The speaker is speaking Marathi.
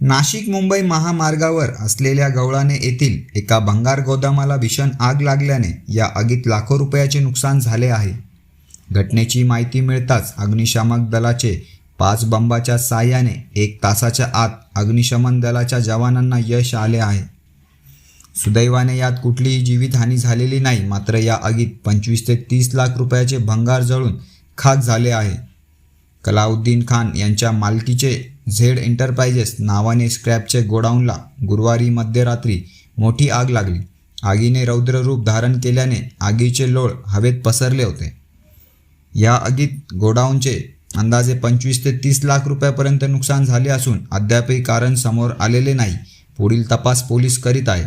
नाशिक मुंबई महामार्गावर असलेल्या गवळाने येथील एका भंगार गोदामाला भीषण आग लागल्याने या आगीत लाखो रुपयाचे नुकसान झाले आहे. घटनेची माहिती मिळताच अग्निशामक दलाचे पाच बंबाच्या साह्याने एक तासाच्या आत अग्निशमन दलाच्या जवानांना यश आले आहे. सुदैवाने यात कुठलीही जीवितहानी झालेली नाही मात्र या आगीत पंचवीस ते तीस लाख रुपयाचे भंगार जळून खाक झाले आहे. कलाउद्दीन खान यांच्या मालकीचे झेड एंटरप्राइजेस नावाने स्क्रॅपचे गोडाऊनला गुरुवारी मध्यरात्री मोठी आग लागली. आगीने रौद्ररूप धारण केल्याने आगीचे लोळ हवेत पसरले होते. या आगीत गोडाऊनचे अंदाजे पंचवीस ते तीस लाख रुपयापर्यंत नुकसान झाले असून अद्यापही कारण समोर आलेले नाही पुढील तपास पोलीस करीत आहे.